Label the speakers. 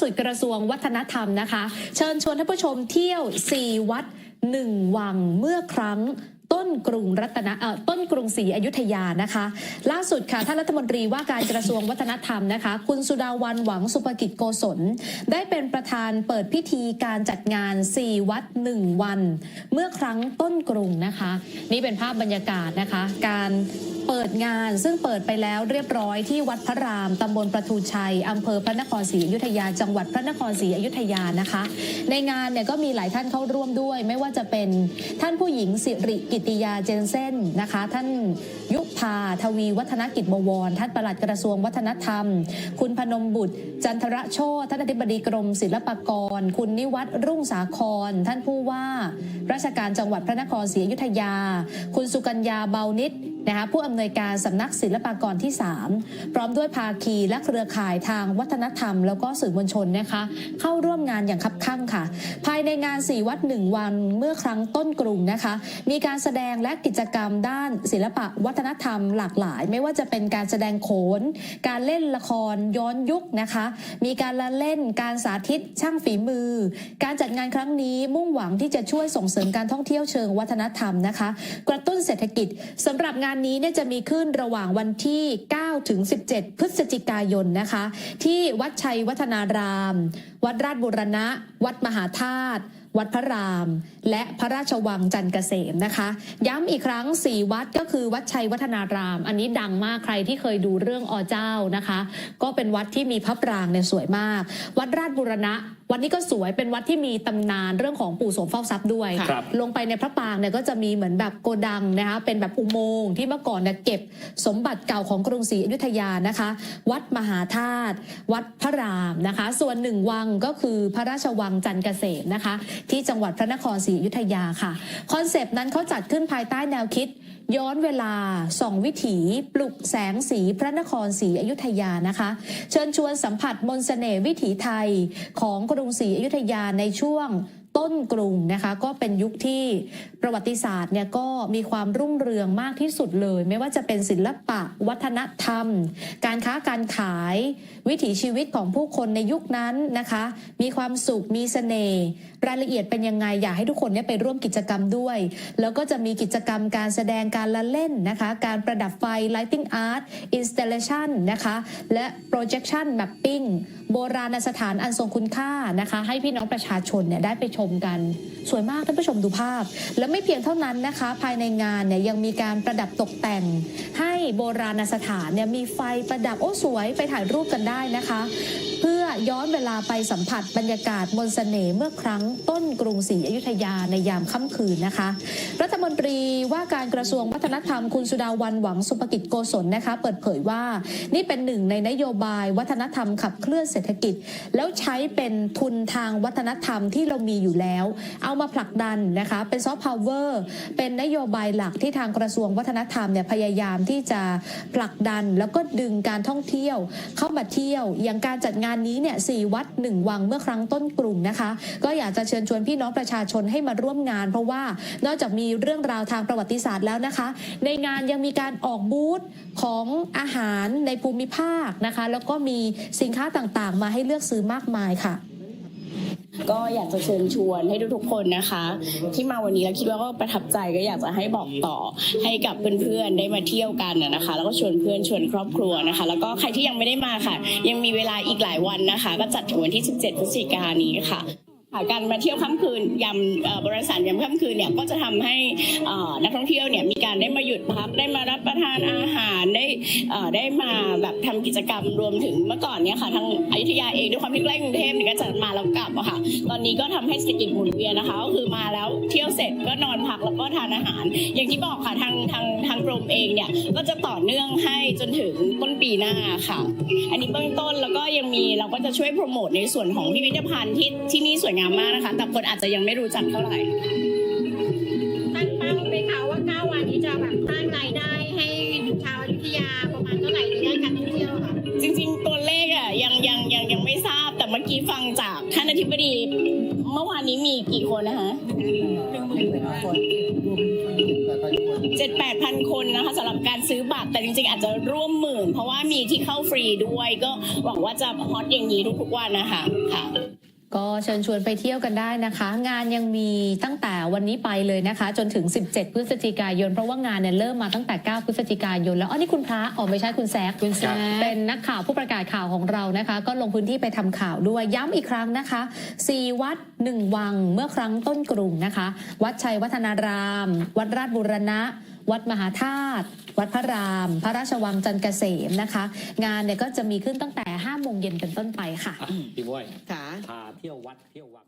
Speaker 1: สุดกระทรวงวัฒนธรรมนะคะ เชิญชวนท่านผู้ชมเที่ยว 4 วัด 1 วังเมื่อครั้งต้นกรุงรัตนเอ่อต้นกรุงศรีอยุธยานะคะ ล่าสุดค่ะท่านรัฐมนตรีว่าการกระทรวงวัฒนธรรมนะคะ คุณสุดาวันหวังสุภกิจโกศล ได้เป็นประธานเปิดพิธีการจัดงาน 4 วัด 1 วัน เมื่อครั้งต้นกรุงนะคะ นี่เป็นภาพบรรยากาศนะคะ การเปิดงานซึ่งเปิดไปแล้วเรียบร้อยที่วัดพระรามตำบลประทูชัยอำเภอพระนครศรีอยุธยา จังหวัดพระนครศรีอยุธยานะคะ ในงานเนี่ยก็มีหลายท่านเข้าร่วมด้วย ไม่ว่าจะเป็นท่านผู้หญิงสิริกิติยาเจนเซนนะคะ ท่านยุพาทวีวัฒนกิจบวร ท่านปลัดกระทรวงวัฒนธรรม คุณพนมบุตร จันทรโชตท่านอธิบดีกรมศิลปากร คุณนิวัฒน์รุ่งสาคร ท่านผู้ว่า ราชการจังหวัดพระนครศรีอยุธยา คุณสุกัญญาเบานิด นะคะผู้อำนวยการสำนักศิลปากรที่ 3 พร้อมด้วยภาคีและเครือข่ายทางวัฒนธรรม แล้วก็สื่อมวลชนนะคะ เข้าร่วมงานอย่างคับคั่งค่ะ ภายในงาน 4 วัด 1 วันเมื่อครั้งต้นกรุงนะคะ มีการแสดงและกิจกรรมด้านศิลปะวัฒนธรรมหลากหลาย ไม่ว่าจะเป็นการแสดงโขน การเล่นละครย้อนยุคนะคะ มีการละเล่นการสาธิตช่างฝีมือ การจัดงานครั้งนี้มุ่งหวังที่จะช่วยส่งเสริมการท่องเที่ยวเชิงวัฒนธรรมนะคะ กระตุ้นเศรษฐกิจสำหรับงานนี้เนี่ยจะมีขึ้นระหว่างวันที่ 9 ถึง 17 พฤศจิกายนนะคะ ที่วัดชัยวัฒนาราม วัดราชบุรณะ วัดมหาธาตุวัดพระราม และพระราชวังจันทร์เกษมนะคะ ย้ำอีกครั้ง 4 วัดก็คือวัดชัยวัฒนาราม อันนี้ดังมากใครที่เคยดูเรื่องอเจ้านะคะ ก็เป็นวัดที่มีพระปรางเนี่ยสวยมาก วัดราชบุรณะวัดนี้ก็สวยเป็นวัดที่มีตำนานเรื่องของปู่โสมเฝ้าทรัพย์ด้วย
Speaker 2: ครับ
Speaker 1: ลงไปในพระปรางเนี่ยก็จะมีเหมือนแบบโกดังนะคะเป็นแบบอุโมงค์ที่เมื่อก่อนเนี่ยเก็บสมบัติเก่าของกรุงศรีอยุธยานะคะ วัดมหาธาตุวัดพระรามนะคะ ส่วนหนึ่งวังก็คือพระราชวังจันทร์เกษมนะคะ ที่จังหวัดพระนครศรีอยุธยาค่ะคอนเซปต์นั้นเขาจัดขึ้นภายใต้แนวคิด ย้อนเวลาส่องวิถีปลุกแสงสีพระนครศรีอยุธยานะคะ เชิญชวนสัมผัสมนต์เสน่ห์วิถีไทยของกรุงศรีอยุธยาในช่วง ต้นกรุงนะคะ ก็เป็นยุคที่ประวัติศาสตร์เนี่ยก็มีความรุ่งเรืองมากที่สุดเลย ไม่ว่าจะเป็นศิลปะ วัฒนธรรม การค้าการขาย วิถีชีวิตของผู้คนในยุคนั้นนะคะ มีความสุขมีเสน่ห์รายละเอียดเป็นยังไงอยากให้ทุกคนเนี่ยไปร่วมกิจกรรมด้วย แล้วก็จะมีกิจกรรมการแสดงการละเล่นนะคะ การประดับไฟ lighting art installation นะคะและ projection mapping โบราณสถานอันทรงคุณค่านะคะ ให้พี่น้องประชาชนเนี่ยได้ไปชมกัน สวยมากท่านผู้ชมดูภาพ แล้วไม่เพียงเท่านั้นนะคะ ภายในงานเนี่ยยังมีการประดับตกแต่ง ให้โบราณสถานเนี่ยมีไฟประดับโอ้สวยไปถ่ายรูปกันได้นะคะ เพื่อย้อนเวลาไปสัมผัสบรรยากาศมนต์เสน่ห์เมื่อครั้งต้นกรุงศรีอยุธยาในยามค่ำคืนนะคะ รัฐมนตรีว่าการกระทรวงวัฒนธรรมคุณสุดาวันหวังสุภกิจโกศลนะคะ เปิดเผยว่านี่เป็นหนึ่งในนโยบายวัฒนธรรมขับเคลื่อนเศรษฐกิจ แล้วใช้เป็นทุนทางวัฒนธรรมที่เรามีอยู่แล้ว เอามาผลักดันนะคะเป็นซอฟต์พาวเวอร์เป็นนโยบายหลักที่ทางกระทรวงวัฒนธรรมเนี่ยพยายามที่จะผลักดันแล้วก็ดึงการท่องเที่ยว เข้ามาเที่ยว อย่างการจัดงานนี้เนี่ยสี่วัดหนึ่งวังเมื่อครั้งต้นกรุงนะคะ ก็อยากจะเชิญชวนพี่น้องประชาชนให้มาร่วมงาน เพราะว่านอกจากมีเรื่องราวทางประวัติศาสตร์แล้วนะคะ ในงานยังมีการออกบูธของอาหารในภูมิภาคนะคะ แล้วก็มีสินค้าต่างๆ มาให้เลือกซื้อมากมายค่ะ
Speaker 3: ก็อยากจะเชิญชวนให้ทุกๆคนนะคะ ที่มาวันนี้แล้วคิดว่าก็ประทับใจก็อยากจะให้บอกต่อให้กับเพื่อนๆได้มาเที่ยวกันนะคะ แล้วก็ชวนเพื่อนชวนครอบครัวนะคะ แล้วก็ใครที่ยังไม่ได้มาค่ะ ยังมีเวลาอีกหลายวันนะคะ ก็จัดถึงวันที่ 17พฤศจิกายนนี้ค่ะ การมาเที่ยวค่ำคืนยำบริษัทยำค่ำคืนเนี่ยก็จะทำให้นักท่องเที่ยวเนี่ยมีการได้มาหยุดพักได้มารับประทานอาหารได้ได้มาแบบทำกิจกรรมรวมถึงเมื่อก่อนเนี่ยค่ะทางอยุธยาเองด้วยความที่ใกล้กรุงเทพเนี่ยก็จะมาแล้วกลับอะค่ะ ตอนนี้ก็ทำให้เศรษฐกิจหมุนเวียนนะคะก็คือมาแล้วเที่ยวเสร็จก็นอนพักแล้วก็ทานอาหาร อย่างที่บอกค่ะทางทางทางกรมเองเนี่ยก็จะต่อเนื่องให้จนถึงต้นปีหน้าค่ะ อันนี้เบื้องต้นแล้วก็ยังมีเราก็จะช่วยโปรโมทในส่วนของพิพิธภัณฑ์ที่ที่นี่สวยงามมากนะคะ แต่คนอาจจะยังไม่รู้จักเท่าไหร่
Speaker 4: ตั้งเป้าไหมคะว่า9วันนี้จะแบบสร้างรายได้ให้ชาวอยุธยาประมาณเท่าไหร่ในด้านการท่องเที่ยวค่ะ
Speaker 3: จริง ๆ ตัวเลขอะยังยังยังยังไม่ทราบแต่เมื่อกี้ฟังจากท่านอธิบดี เมื่อวานนี้มีกี่คนนะคะ
Speaker 5: หนึ่งหมื่นคนรวมแต่ละคน
Speaker 3: เจ็ดแปดพันคนนะคะสำหรับการซื้อบัตรแต่จริงๆ อาจจะร่วมหมื่น เพราะว่ามีที่เข้าฟรีด้วย ก็หวังว่าจะฮอตอย่างนี้ทุกๆวันนะคะค่ะ
Speaker 1: ก็เชิญชวนไปเที่ยวกันได้นะคะ งานยังมีตั้งแต่วันนี้ไปเลยนะคะ จนถึง 17 พฤศจิกายน เพราะว่างานเนี่ยเริ่มมาตั้งแต่ 9 พฤศจิกายน แล้วอ๋อนี่คุณพระอ๋อไม่ใช่คุณแซกคุณแซกเป็นนักข่าวผู้ประกาศข่าวของเรานะคะ ก็ลงพื้นที่ไปทำข่าวด้วยย้ำอีกครั้งนะคะ 4 วัด 1 วังเมื่อครั้งต้นกรุงนะคะ วัดชัยวัฒนาราม วัดราชบุรณะ วัดมหาธาตุวัดพระราม พระราชวังจันทร์เกษมนะคะ งานเนี่ยก็จะมีขึ้นตั้งแต่5โมงเย็นเป็นต้นไปค่ะ
Speaker 2: อะพี่บ้วย
Speaker 5: ค่ะ
Speaker 2: พาเที่ยววัดเที่ยววัง